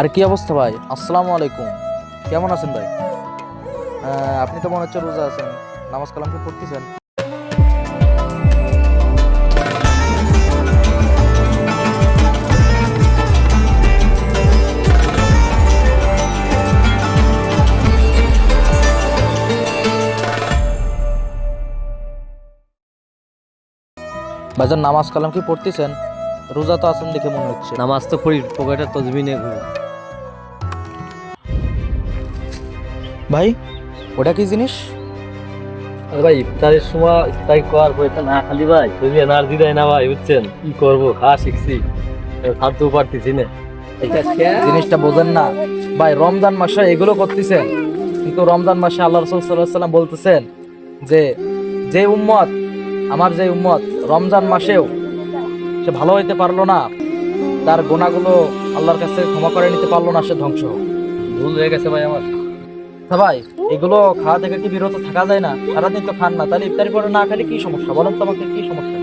আর কি অবস্থা ভাই? আসসালামু আলাইকুম। কেমন আছেন ভাই? আপনি তো মনে হচ্ছে রোজা আছেন। নামাজ কালাম কি পড়তেছেন? ভাইজান, নামাজ কালাম কি পড়তেছেন? রোজা তো আছেন দেখে মনে হচ্ছে। নামাজ তো পড়ি, পকেটে তসবিনে ঘুরি ভাই ওটা কি জিনিস? আরে ভাই ইফতারের সময় ইফতারি করার পরে তো না খালি ভাই শরীরে এনার্জি দেয় না ভাই বুঝছেন? কি করব খাওয়া শিখছি। খাদ্যও পারতেছি না। জিনিসটা বোঝেন না। ভাই রমজান মাসে এগুলো করতেছেন। কিন্তু রমজান মাসে আল্লাহ রসুল সাল্লাহ সাল্লাম বলতেছেন যে যে উম্মত আমার যে উম্মত রমজান মাসেও সে ভালো হইতে পারল না। তার গোনাগুলো আল্লাহর কাছে ক্ষমা করে নিতে পারল না সে ধ্বংস ভুল হয়ে গেছে ভাই আমার। ভাই এগুলো খাওয়া থেকে কি বিরত থাকা যায় না? সারাদিন তো খান না তাহলে ইফতারি পরে না খেলে কি সমস্যা? বলেন তো আমাকে কি সমস্যা?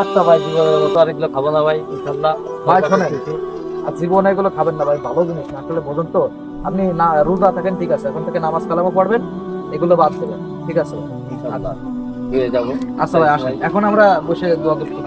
আচ্ছা ভাই জীবনের মতো আরেকগুলো খাব না ভাই ইনশাল্লাহ ভাই শোনেন। আর জীবনে এগুলো খাবেন না ভাই ভালো জিনিস না। আসলে বোঝেন তো আপনি না রোজা থাকেন ঠিক আছে। এখন থেকে নামাজ কালামও পড়বেন এগুলো বাদ দেবেন ঠিক আছে? আচ্ছা ভাই আসেন। এখন আমরা বসে দোয়া করতে